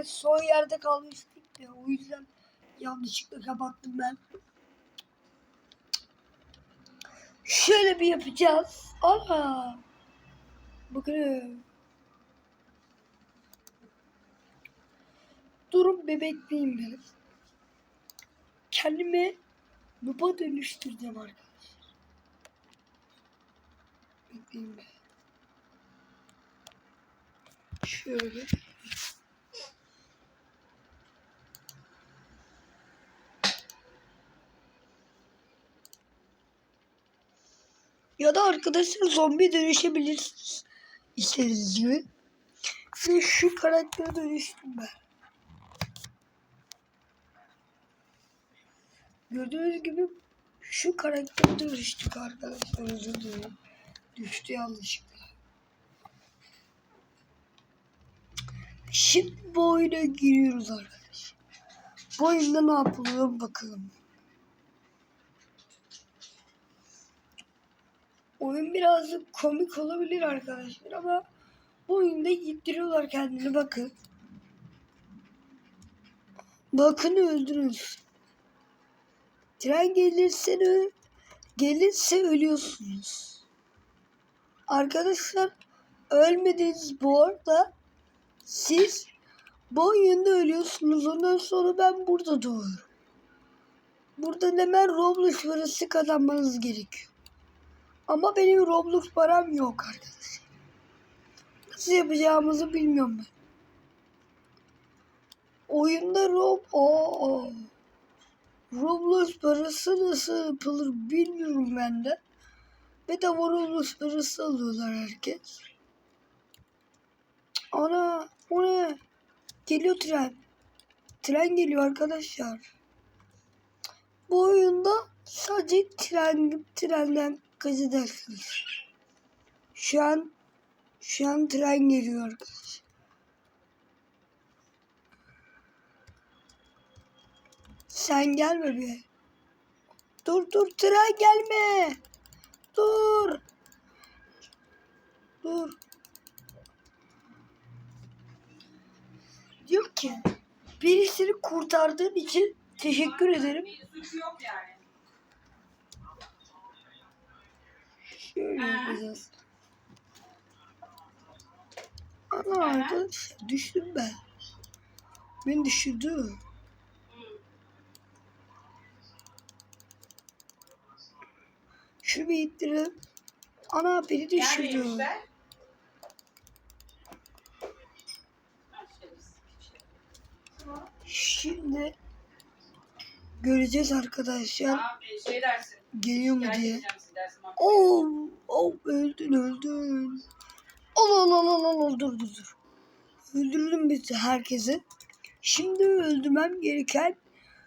Evet son yerde kalmıştık ya. O yüzden yanlışlıkla kapattım ben. Şöyle bir yapacağız. Ana. Bakın. Durun bebekleyeyim biraz. Kendimi nuba dönüştüreceğim arkadaşlar. Bekleyin be. Şöyle. Ya da arkadaşlar zombi dönüşebilirsiniz. İstediğiniz gibi. Ve şu karaktere dönüştüm ben. Gördüğünüz gibi şu karaktere dönüştük arkadaşlar. Özür dilerim. Düştü yanlışlıkla. Şimdi bu oyuna giriyoruz arkadaşlar. Bu oyunda ne yapılıyor bakalım. Oyun birazcık komik olabilir arkadaşlar ama bu oyunda gittiriyorlar kendini bakın. Bakın öldürürüz. Tren gelirse gelirse ölüyorsunuz. Arkadaşlar ölmediniz bu arada. Siz bu oyunda ölüyorsunuz. Ondan sonra ben burada doğuyorum. Burada hemen Roblox parası kazanmanız gerekiyor. Ama benim Roblox param yok arkadaşlar. Nasıl yapacağımızı bilmiyorum ben. Oyunda Rob... Aa, Roblox parası nasıl yapılır bilmiyorum ben de. Bedava Roblox parası alıyorlar herkes. Ana o ne? Geliyor tren. Tren geliyor arkadaşlar. Bu oyunda sadece tren trenden kaçacaksınız. Şu an şu an tren geliyor arkadaşlar. Sen gelme bir. Dur dur tren gelme. Dur. Dur. Diyor ki birisini kurtardığın için teşekkür ederim. Bir suçu yok yani. Şöyle yapacağız. Ana arkadaş düştüm ben. Beni düşürdü. Şunu bir ittirelim. Ana beni düşürdü. Şimdi göreceğiz arkadaşlar. Şey dersin. Geliyor mu diye. Oh, oh öldün öldün. Allah Allah Allah Allah dur dur dur. Öldürdüm biz herkesi. Şimdi öldürmem gereken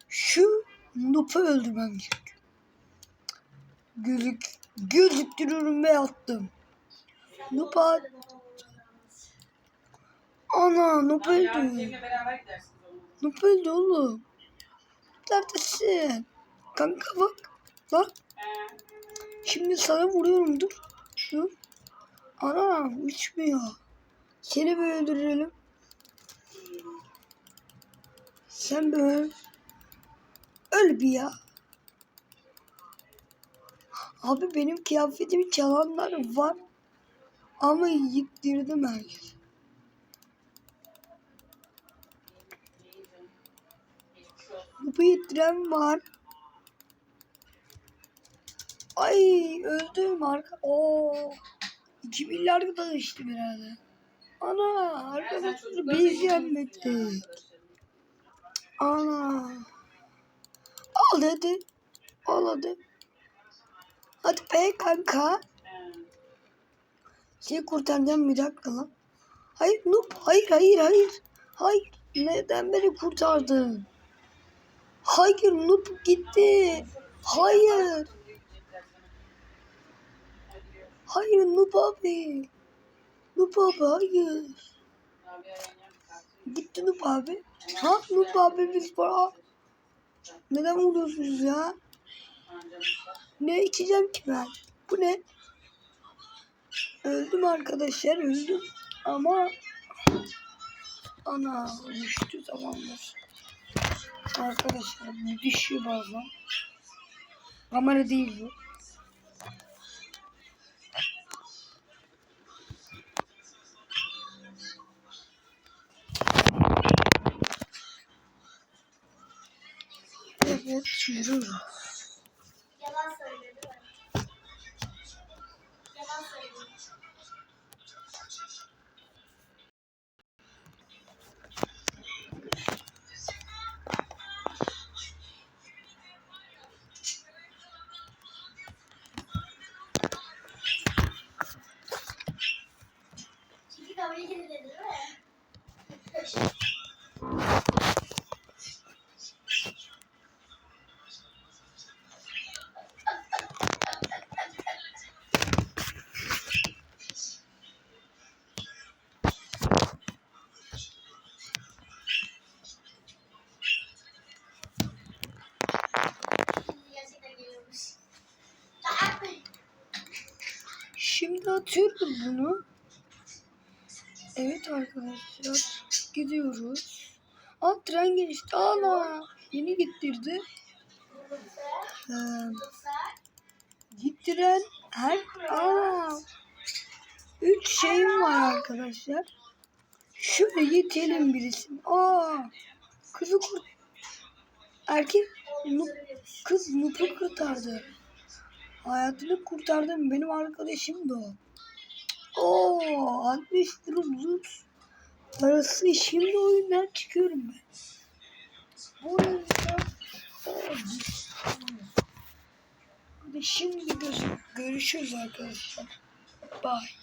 şu Nup'u öldürmem gerekiyor. Gözük, gözüktürüyorum ve attım. Nup'a Ana yarın öldü. Nup öldü oğlum. Neredesin? Kanka bak. Bak. Şimdi sana vuruyorum dur. Dur. Ana uçmuyor. Seni bir öldürelim. Sen bir öl. Öl bir ya. Abi benim kıyafetimi çalanlar var. Ama yıktırdım herkes. Bu yittiren var. Ay öldüm arka. Oo. 2 milyar da işte herhalde. Ana arkadaşlar biz yenmedik. Ana. Al hadi. Al hadi. Hadi be kanka. Seni kurtaracağım bir dakika lan. Hayır Nup. Hayır hayır hayır. Hayır. Neden beni kurtardın? Hayır Nup gitti. Hayır. Hayır Nup abi. Nup abi hayır. Gitti Nup abi. Ha Nup abi biz para. Neden vuruyorsunuz ya? Ne içeceğim ki ben? Bu ne? Öldüm arkadaşlar öldüm. Ama Ana düştü tamamdır. Arkadaşlar düşüyor bazen. Kamera değil bu. Evet yürü. Yalan mi? Yalan söylüyor. Şimdi atıyorum bunu. Evet arkadaşlar gidiyoruz. Aa tren geçti. Ana yeni gittirdi. Ee, gittiren her aa üç şeyim var arkadaşlar. Şöyle yetelim birisini. Aa kızı kurt erkek kız Nup'u kurtardı. Hayatını kurtardım. Benim arkadaşım da o. Oo 60 lira zut. Parası şimdi oyundan çıkıyorum ben. Bu yüzden şimdi görüş- görüşürüz arkadaşlar. Bye.